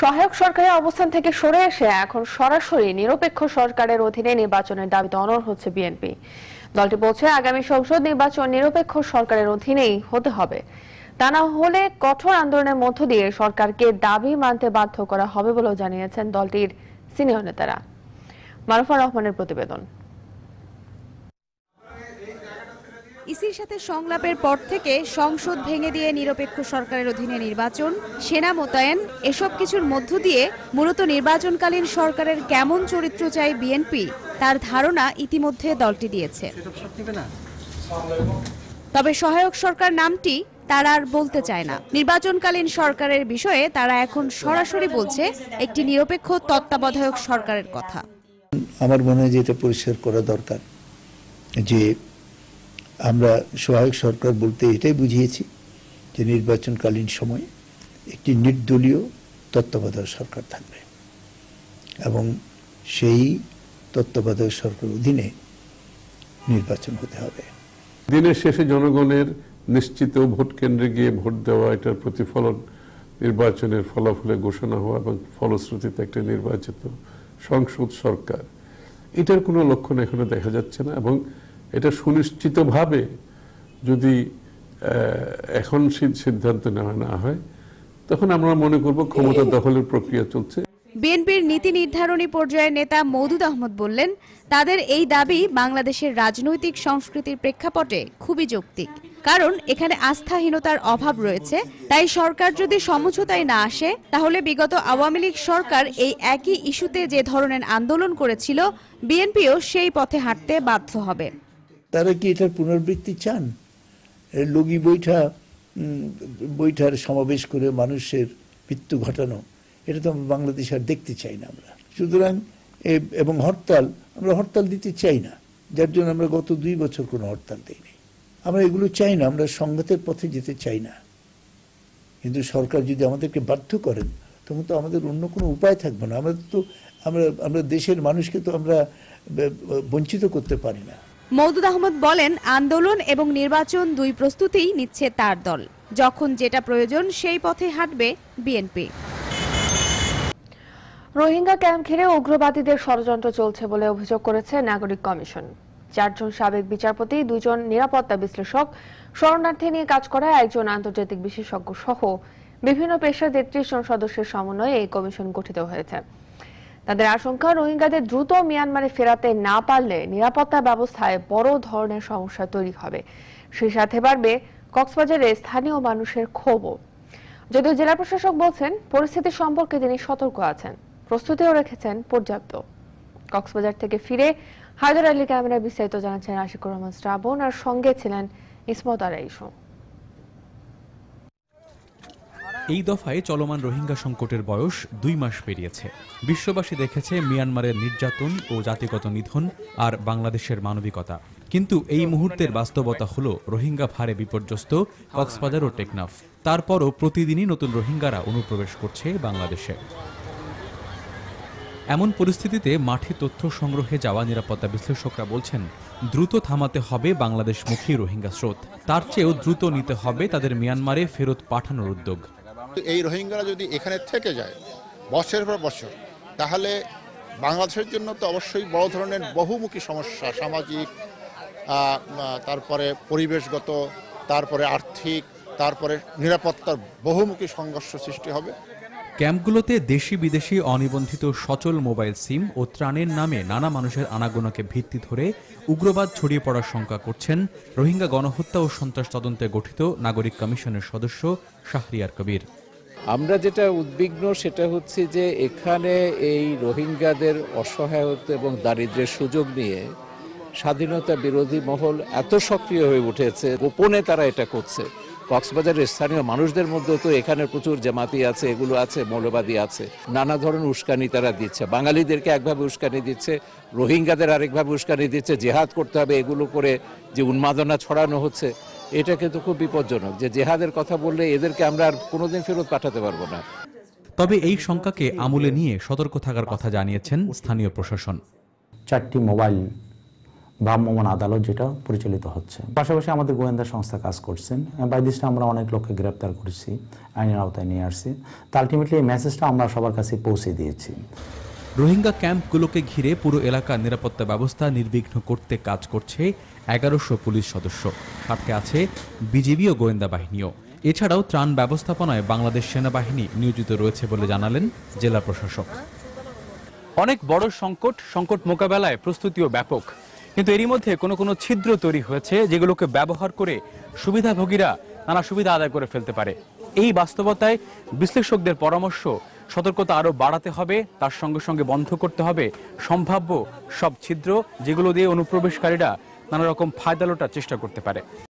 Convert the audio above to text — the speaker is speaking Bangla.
সহায়ক সরকারের অবস্থান থেকে সরে এসে এখন সরাসরি নিরপেক্ষ সরকারের অধীনে নির্বাচনের দাবিতে অনড় হচ্ছে বিএনপি। দলটি বলছে, আগামী সংসদ নির্বাচন নিরপেক্ষ সরকারের অধীনেই হতে হবে। তা না হলে কঠোর আন্দোলনের মধ্য দিয়ে সরকারকে দাবি মানতে বাধ্য করা হবে বলেও জানিয়েছেন দলটির সিনিয়র নেতারা। মারুফা রহমানের প্রতিবেদন। ইসির সাথে সংলাপের পর থেকে সংসদ ভেঙে দিয়ে নিরপেক্ষ সরকারের অধীনে নির্বাচন, সেনা মোতায়েন, এসব কিছুর মধ্য দিয়ে মূলত নির্বাচনকালীন সরকারের কেমন চরিত্র চাই বিএনপি, তার ধারণা ইতিমধ্যে দলটি দিয়েছে। তবে সহায়ক সরকার নামটি তারা আর বলতে চায় না। নির্বাচনকালীন সরকারের বিষয়ে তারা এখন সরাসরি বলছে, একটি নিরপেক্ষ তত্ত্বাবধায়ক সরকারের কথা। আমার মনে হয় যে এটা পরিষ্কার করা দরকার যে আমরা সহায়ক সরকার বলতে এটাই বুঝিয়েছি যে নির্বাচনকালীন সময় একটি নির্দলীয় তত্ত্বাবধায়ক সরকার থাকবে। এবং সেই তত্ত্বাবধায়ক সরকার অধীনে নির্বাচন হতে হবে। দিনের শেষে জনগণের নিশ্চিত ভোট কেন্দ্রে গিয়ে ভোট দেওয়া এটার প্রতিফলন নির্বাচনের ফলাফলে ঘোষণা হওয়া এবং ফলশ্রুতিতে একটা নির্বাচিত সংসদ সরকার, এটার কোনো লক্ষণ এখনও দেখা যাচ্ছে না এবং এটা সুনিশ্চিতভাবে যদি এখন সিদ্ধান্ত নেওয়া না হয় তখন আমরা মনে করব ক্ষমতা দখলের প্রক্রিয়া চলছে। বিএনপির নীতি নির্ধারণী পর্যায়ের নেতা মৌদুদ আহমদ বললেন তাদের এই দাবি বাংলাদেশের রাজনৈতিক সংস্কৃতির প্রেক্ষাপটে খুবই যৌক্তিক। কারণ এখানে আস্থাহীনতার অভাব রয়েছে তাই সরকার যদি সমঝোতায় না আসে তাহলে বিগত আওয়ামী লীগ সরকার এই একই ইস্যুতে যে ধরনের আন্দোলন করেছিল বিএনপিও সেই পথে হাঁটতে বাধ্য হবে। তারা কি এটার পুনরাবৃত্তি চান? লগি বৈঠা বৈঠার সমাবেশ করে মানুষের মৃত্যু ঘটানো, এটা তো আমরা বাংলাদেশ আর দেখতে চাই না আমরা। সুতরাং এবং হরতাল, আমরা হরতাল দিতে চাই না। যার জন্য আমরা গত দুই বছর কোনো হরতাল দিইনি। আমরা এগুলো চাই না, আমরা সংঘাতের পথে যেতে চাই না। কিন্তু সরকার যদি আমাদেরকে বাধ্য করেন, তখন তো আমাদের অন্য কোনো উপায় থাকবে না। আমরা তো, আমরা আমরা দেশের মানুষকে তো আমরা বঞ্চিত করতে পারি না। মৌদুদ আহমদ বলেন, আন্দোলন এবং নির্বাচন দুই প্রস্তুতিই নিচ্ছে তার দল। যখন যেটা প্রয়োজন, সেই পথে হাঁটবে বিএনপি। রোহিঙ্গা ক্যাম্প ঘিরে উগ্রবাদীদের ষড়যন্ত্র চলছে বলে অভিযোগ করেছে নাগরিক কমিশন। চারজন সাবেক বিচারপতি, দুজন নিরাপত্তা বিশ্লেষক, শরণার্থী নিয়ে কাজ করা একজন আন্তর্জাতিক বিশেষজ্ঞ সহ বিভিন্ন পেশার তেত্রিশ জন সদস্যের সমন্বয়ে এই কমিশন গঠিত হয়েছে। তাদের আশঙ্কা, রোহিঙ্গাদের দ্রুত মিয়ানমারে ফেরাতে না পারলে নিরাপত্তা ব্যবস্থায় বড় ধরনের সমস্যা তৈরি হবে। সেই সাথে বাড়বে কক্সবাজারে স্থানীয় মানুষের ক্ষোভও। যদিও জেলা প্রশাসক বলছেন, পরিস্থিতি সম্পর্কে তিনি সতর্ক আছেন। প্রস্তুতিও রেখেছেন পর্যাপ্ত। কক্সবাজার থেকে ফিরে হায়দার আলী ক্যামেরা বিস্তারিত জানাচ্ছেন আশিকুর রহমান শ্রাবণ, আর সঙ্গে ছিলেন ইসমত আরাইশো এই দফায় চলমান রোহিঙ্গা সংকটের বয়স দুই মাস পেরিয়েছে। বিশ্ববাসী দেখেছে মিয়ানমারের নির্যাতন ও জাতিগত নিধন আর বাংলাদেশের মানবিকতা। কিন্তু এই মুহূর্তের বাস্তবতা হলো রোহিঙ্গা ভারে বিপর্যস্ত কক্সবাজার ও টেকনাফ। তারপরও প্রতিদিনই নতুন রোহিঙ্গারা অনুপ্রবেশ করছে বাংলাদেশে। এমন পরিস্থিতিতে মাঠে তথ্য সংগ্রহে যাওয়া নিরাপত্তা বিশ্লেষকরা বলছেন, দ্রুত থামাতে হবে বাংলাদেশমুখী রোহিঙ্গা স্রোত। তার চেয়েও দ্রুত নিতে হবে তাদের মিয়ানমারে ফেরত পাঠানোর উদ্যোগ। এই রোহিঙ্গারা যদি এখানে থেকে যায়, বছরের পর বছর, তাহলে বাংলাদেশের জন্য তো অবশ্যই বড় ধরনের বহুমুখী সমস্যা, সামাজিক তারপরে পরিবেশগত, তারপরে আর্থিক, তারপরে নিরাপত্তার বহুমুখী সংঘর্ষ সৃষ্টি হবে। ক্যাম্পগুলোতে দেশি বিদেশি অনিবন্ধিত সচল মোবাইল সিম ও ত্রাণের নামে নানা মানুষের আনাগোনাকে ভিত্তি ধরে উগ্রবাদ ছড়িয়ে পড়ার শঙ্কা করছেন রোহিঙ্গা গণহত্যা ও সন্ত্রাস তদন্তে গঠিত নাগরিক কমিশনের সদস্য শাহরিয়ার কবির। আমরা যেটা উদ্বিগ্ন সেটা হচ্ছে যে এখানে এই রোহিঙ্গাদের অসহায়তা এবং দারিদ্র্যের সুযোগ নিয়ে স্বাধীনতা বিরোধী মহল এত সক্রিয় হয়ে উঠেছে, গোপনে তারা এটা করছে। কক্সবাজারের স্থানীয় মানুষদের মধ্যেও তো এখানে প্রচুর জামাতি আছে, এগুলো আছে, মৌলবাদী আছে। নানা ধরনের উস্কানি তারা দিচ্ছে। বাঙালিদেরকে একভাবে উস্কানি দিচ্ছে, রোহিঙ্গাদের আরেকভাবে উস্কানি দিচ্ছে, জেহাদ করতে হবে, এগুলো করে যে উন্মাদনা ছড়ানো হচ্ছে। এটা কিন্তু খুব বিপজ্জনক যে জেহাদের কথা বললে এদেরকে আমরা আর কোনোদিন ফেরত পাঠাতে পারব না। তবে এই শঙ্কাকে আমলে নিয়ে সতর্ক থাকার কথা জানিয়েছেন স্থানীয় প্রশাসন। চারটি মোবাইল ভ্রাম্যমাণ আদালত যেটা পরিচালিত হচ্ছে। পাশাপাশি আমাদের গোয়েন্দা সংস্থা কাজ করছেন। বাই দিস আমরা অনেক লোককে গ্রেপ্তার করেছি আইনের আওতায় নিয়ে আসছি। তো আলটিমেটলি এই মেসেজটা আমরা সবার কাছে পৌঁছে দিয়েছি। রোহিঙ্গা ক্যাম্পগুলোকে ঘিরে পুরো এলাকার নিরাপত্তা ব্যবস্থা নির্বিঘ্ন করতে কাজ করছে এগারোশো পুলিশ সদস্য। সাথে আছে বিজিবি ও গোয়েন্দা বাহিনীও। এছাড়াও ত্রাণ ব্যবস্থাপনায় বাংলাদেশ সেনাবাহিনী নিয়োজিত রয়েছে বলে জানালেন জেলা প্রশাসক। অনেক বড় সংকট সংকট মোকাবেলায় প্রস্তুতিও ব্যাপক। কিন্তু এরই মধ্যে কোনো কোনো ছিদ্র তৈরি হয়েছে যেগুলোকে ব্যবহার করে সুবিধাভোগীরা নানা সুবিধা আদায় করে ফেলতে পারে। এই বাস্তবতায় বিশ্লেষকদের পরামর্শ সতর্কতা আরও বাড়াতে হবে, তার সঙ্গে সঙ্গে বন্ধ করতে হবে। সম্ভাব্য সব ছিদ্র যেগুলো দিয়ে অনুপ্রবেশকারীরা নানা রকম ফায়দা লোটার চেষ্টা করতে পারে।